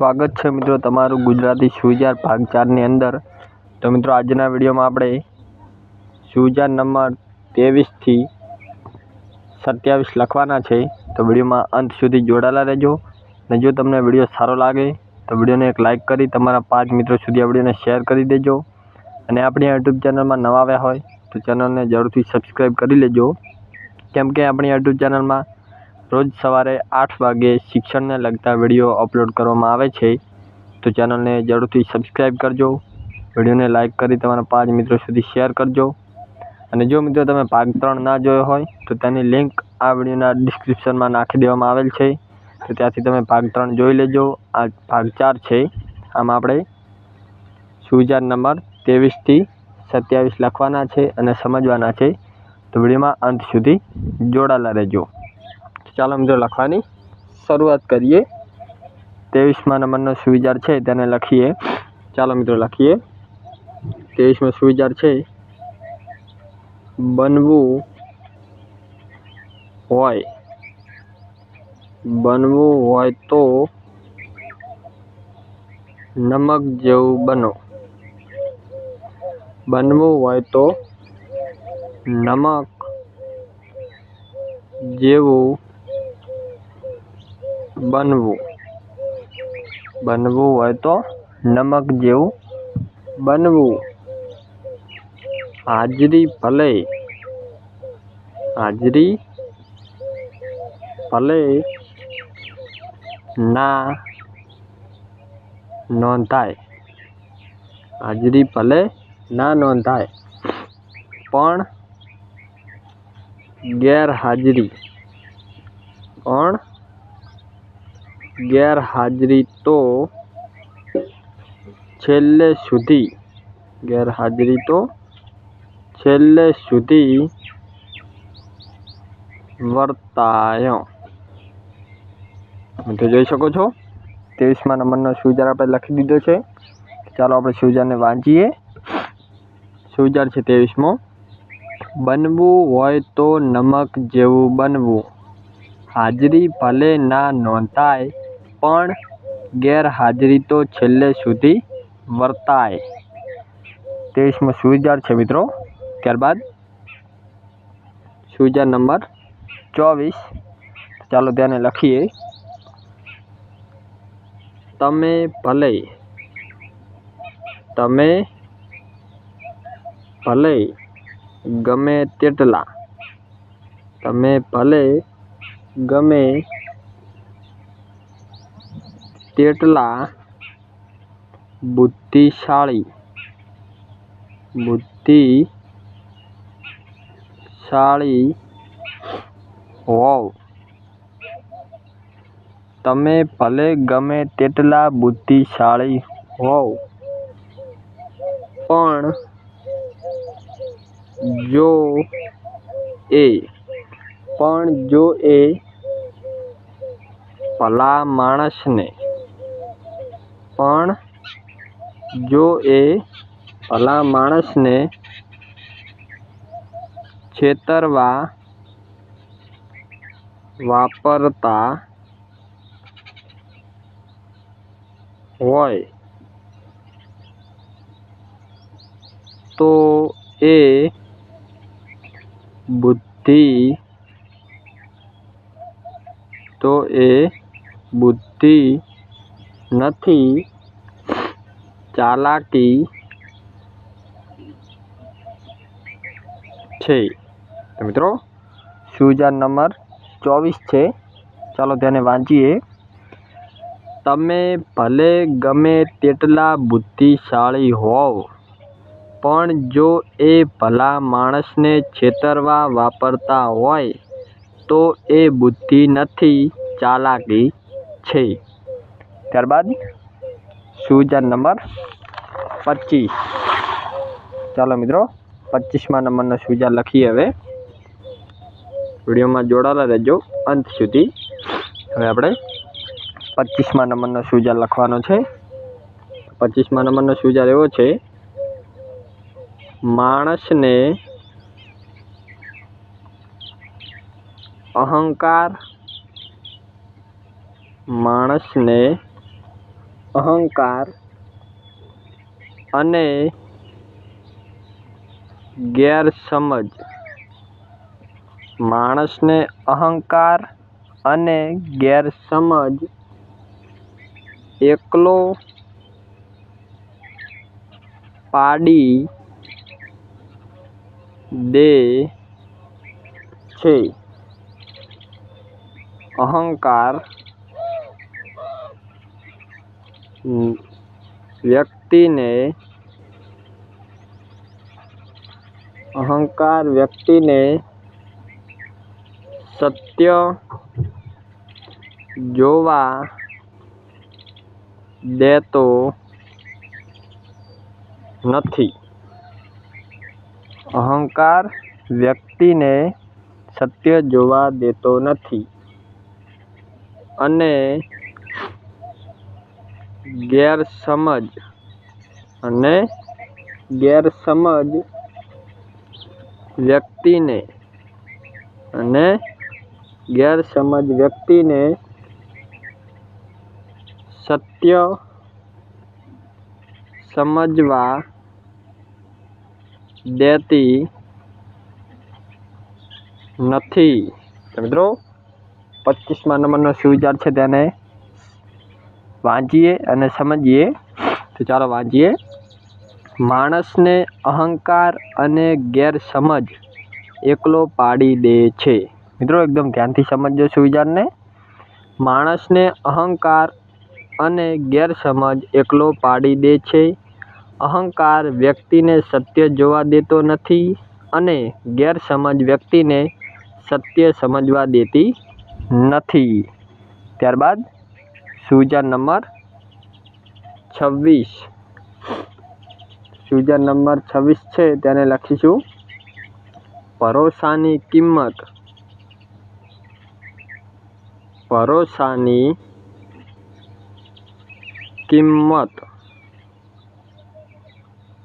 સ્વાગત છે મિત્રો તમારું ગુજરાતી સુવિચાર ભાગ ચારની અંદર. તો મિત્રો આજના વિડીયોમાં આપણે સુવિચાર નંબર ત્રેવીસથી સત્યાવીસ લખવાના છે. તો વિડીયોમાં અંત સુધી જોડાયેલા રહેજો. અને જો તમને વીડિયો સારો લાગે, તો વિડીયોને એક લાઇક કરી, તમારા પાંચ મિત્રો સુધી આ વિડીયોને શેર કરી દેજો. અને આપણી યુટ્યુબ ચેનલમાં નવા આવ્યા હોય, તો ચેનલને જરૂરથી સબસ્ક્રાઈબ કરી લેજો. કેમ કે આપણી યુટ્યુબ ચેનલમાં રોજ સવારે આઠ વાગે શિક્ષણને લગતા વીડિયો અપલોડ કરવામાં આવે છે, તો ચેનલને જરૂરથી સબસ્ક્રાઈબ કરજો. વિડીયોને લાઇક કરી તમારા પાંચ મિત્રો સુધી શેર કરજો. અને જો મિત્રો તમે ભાગ ત્રણ ના જોયો હોય, તો તેની લિંક આ વિડીયોના ડિસ્ક્રિપ્શનમાં નાખી દેવામાં આવેલ છે. તો ત્યાંથી તમે ભાગ ત્રણ જોઈ લેજો. આ ભાગ ચાર છે. આમાં આપણે સુવિચાર નંબર ત્રેવીસથી સત્યાવીસ લખવાના છે અને સમજવાના છે. તો વિડીયોમાં અંત સુધી જોડાયેલા રહેજો. ચાલો મિત્રો લખવાની. શરૂઆત કરીએ. ત્રેવીસમાં નંબરનો સુવિચાર છે તેને લખીએ. ચાલો મિત્રો લખીએ. ત્રેવીસમાં સુવિચાર છે. બનવું હોય. બનવું હોય તો નમક જેવું બનો. બનવું હોય તો નમક જેવું બનવું બનવું હોય તો નમક જેવું બનવું હાજરી ભલે હાજરી ભલે ના નોંધાય। હાજરી ભલે ના નોંધાય, પણ ગેરહાજરી, પણ ગેરહાજરી તો છેલ્લે સુધી, ગેરહાજરી તો છેલ્લે સુધી વર્તાયો. તો જોઈ શકો છો, ત્રેવીસમાં નંબરનો સુજાર આપણે લખી દીધો છે. ચાલો આપણે સુજારને વાંચીએ. સુજાર છે ત્રેવીસમો. બનવું હોય તો નમક જેવું બનવું. હાજરી ભલે ના નોંધાય પણ ગેરહાજરી તો છેલ્લે સુધી વર્તાય. ત્રેવીસમો સુવિચાર છે મિત્રો. ત્યારબાદ સુવિચાર નંબર ચોવીસ. ચાલો તેને લખીએ. તમે ભલે તમે ભલે ગમે તેટલા, તમે ભલે ગમે તેટલા બુદ્ધિશાળી બુદ્ધિશાળી હોવ. તમે ભલે ગમે તેટલા બુદ્ધિશાળી હોવ, પણ જો એ, પણ જો એ ભલા માણસને પણ જો એ ભલા માણસને છેતરવા વાપરતા હોય તો એ બુદ્ધિ તો એ બુદ્ધિ નથી. ચાલાકી છે. મિત્રો, સુવિચાર નંબર ચોવીસ છે. ચાલો તેને વાંચીએ. તમે ભલે ગમે તેટલા બુદ્ધિશાળી હોવ, પણ જો એ ભલા માણસને છેતરવા વાપરતા હોય, તો એ બુદ્ધિ નથી ચાલાકી છે. ત્યારબાદ સુવિચાર નંબર પચીસ. ચાલો મિત્રો, પચીસમાં નંબરનો સૂજા લખીએ હવે. વિડીયોમાં જોડાયેલા રહેજો અંત સુધી. હવે આપણે પચીસમાં નંબરનો સૂજા લખવાનો છે. પચીસમાં નંબરનો સૂજા એવો છે, માણસને અહંકાર, માણસને અહંકાર અને ગેરસમજ. માણસને અહંકાર અને ગેરસમજ એકલો પાડી દે છે. અહંકાર વ્યક્તિને અહંકાર વ્યક્તિને સત્ય જોવા દેતો નથી. અહંકાર વ્યક્તિને સત્ય જોવા દેતો નથી. અને ગેરસમજ અને ગેરસમજ વ્યક્તિને અને ગેરસમજ વ્યક્તિને સત્ય સમજવા દેતી નથી. મિત્રો, પચીસમાં નંબરનો સુવિચાર છે તેને? વાંચીએ અને સમજીએ. તો ચાલો વાંચીએ. માણસને અહંકાર અને ગેરસમજ એકલો પાડી દે છે. મિત્રો, એકદમ ધ્યાનથી સમજજો સુવિચારને. માણસને અહંકાર અને ગેરસમજ એકલો પાડી દે છે. અહંકાર વ્યક્તિને સત્ય જોવા દેતો નથી અને ગેરસમજ વ્યક્તિને સત્ય સમજવા દેતી નથી. ત્યારબાદ સુવિચાર નંબર છવ્વીસ સુવિચાર નંબર છવ્વીસ છે તેને લખીશું ભરોસાની કિંમત ભરોસાની કિંમત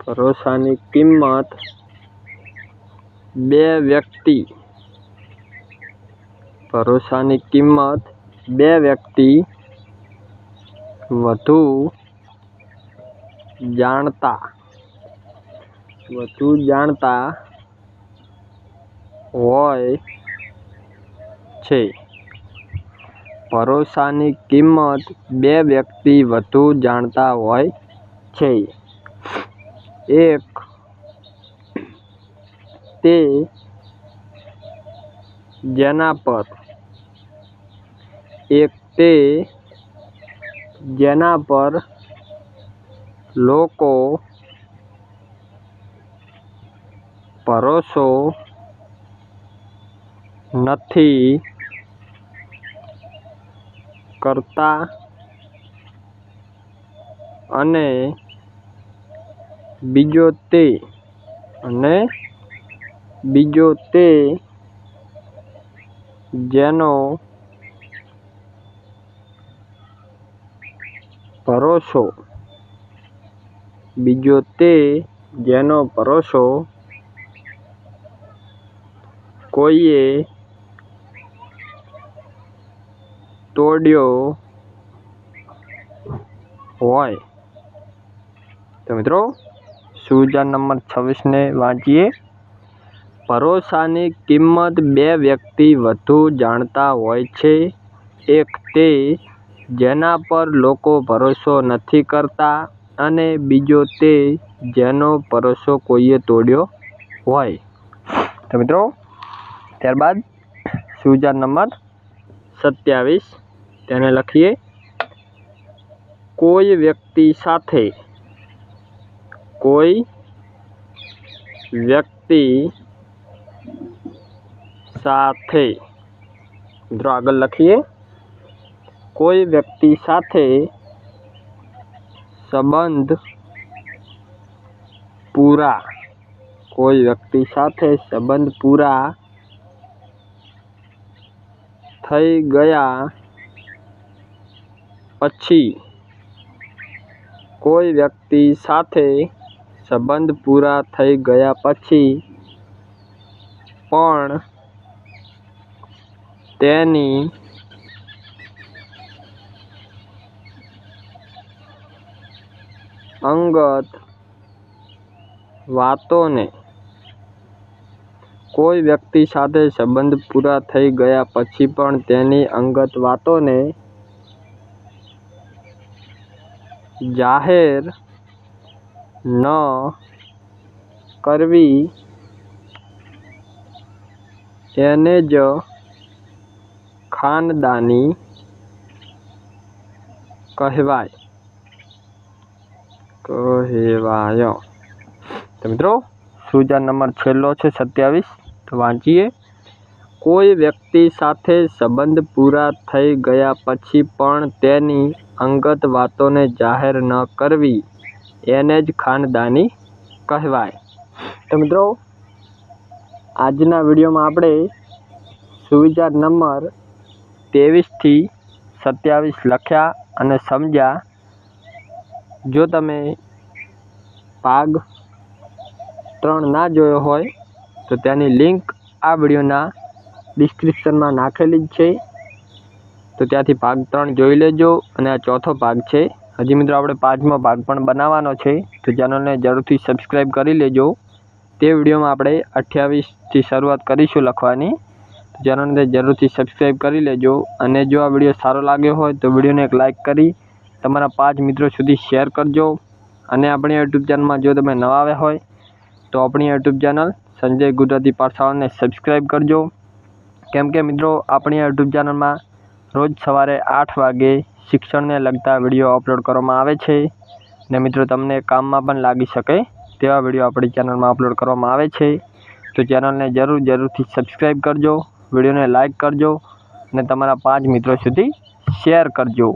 ભરોસાની કિંમત બે વ્યક્તિ ભરોસાની કિંમત બે વ્યક્તિ વધુ જાણતા વધુ જાણતા હોય છે. ભરોસાની કિંમત બે વ્યક્તિ વધુ જાણતા હોય છે. એક, તે જેના પર, એક તે જેના પર લોકો ભરોસો નથી કરતા અને બીજો તે અને બીજો તે જેનો ભરોસો બીજો તે જેનો ભરોસો કોઈએ તોડ્યો હોય? તો મિત્રો સુવિચાર નંબર છવ્વીસને વાંચીએ. ભરોસાની કિંમત બે વ્યક્તિ વધુ જાણતા હોય છે. એક તે જેના પર લોકો ભરોસો નથી કરતા અને બીજો તે જેનો ભરોસો કોઈએ તોડ્યો હોય. તો મિત્રો, ત્યારબાદ સુવિચાર નંબર સત્યાવીસ, તેને લખીએ. કોઈ વ્યક્તિ સાથે કોઈ વ્યક્તિ સાથે, મિત્રો આગળ લખીએ. કોઈ વ્યક્તિ સાથે સંબંધ પૂરા, કોઈ વ્યક્તિ સાથે સંબંધ પૂરા થઈ ગયા પછી કોઈ વ્યક્તિ સાથે સંબંધ પૂરા થઈ ગયા પછી પણ તેની અંગત વાતોને કોઈ વ્યક્તિ સાથે સંબંધ પૂરા થઈ ગયા પછી પણ તેની અંગત વાતોને જાહેર ન કરવી એને જ ખાનદાની કહેવાય. કહેવાય તો મિત્રો સૂચન નંબર છેલ્લો છે સત્યાવીસ. તો વાંચીએ. કોઈ વ્યક્તિ સાથે સંબંધ પૂરા થઈ ગયા પછી પણ તેની અંગત વાતોને જાહેર ન કરવી, એને જ ખાનદાની કહેવાય. તો મિત્રો, આજના વિડીયોમાં આપણે સુવિચાર નંબર ત્રેવીસથી સત્યાવીસ લખ્યા અને સમજ્યા જો તમે ભાગ ત્રણ ના જોયો હોય, તો તેની લિંક આ વિડીયોના ડિસ્ક્રિપ્શનમાં નાખેલી જ છે. તો ત્યાંથી ભાગ ત્રણ જોઈ લેજો, અને આ ચોથો ભાગ છે. હજી મિત્રો આપણે પાંચમો ભાગ પણ બનાવવાનો છે, તો ચેનલને જરૂરથી સબસ્ક્રાઈબ કરી લેજો. તે વિડીયોમાં આપણે અઠ્યાવીસથી શરૂઆત કરીશું લખવાની. ચેનલને જરૂરથી સબસ્ક્રાઈબ કરી લેજો, અને જો આ વીડિયો સારો લાગ્યો હોય, તો વિડીયોને એક લાઇક કરી તમારા પાંચ મિત્રો સુધી શેર કરજો. અને આપણી યુટ્યુબ ચેનલમાં જો તમે નવા આવ્યા હોય, તો આપણી યુટ્યુબ ચેનલ સંજય ગુજરાતી પાઠશાળાને સબસ્ક્રાઈબ કરજો. કેમ કે મિત્રો, આપણી યુટ્યુબ ચેનલમાં રોજ સવારે આઠ વાગે શિક્ષણને લગતા વીડિયો અપલોડ કરવામાં આવે છે. ને મિત્રો, તમને કામમાં પણ લાગી શકે તેવા વીડિયો આપણી ચેનલમાં અપલોડ કરવામાં આવે છે. તો ચેનલને જરૂર જરૂરથી સબસ્ક્રાઈબ કરજો વિડીયોને લાઇક કરજો, અને તમારા પાંચ મિત્રો સુધી શેર કરજો.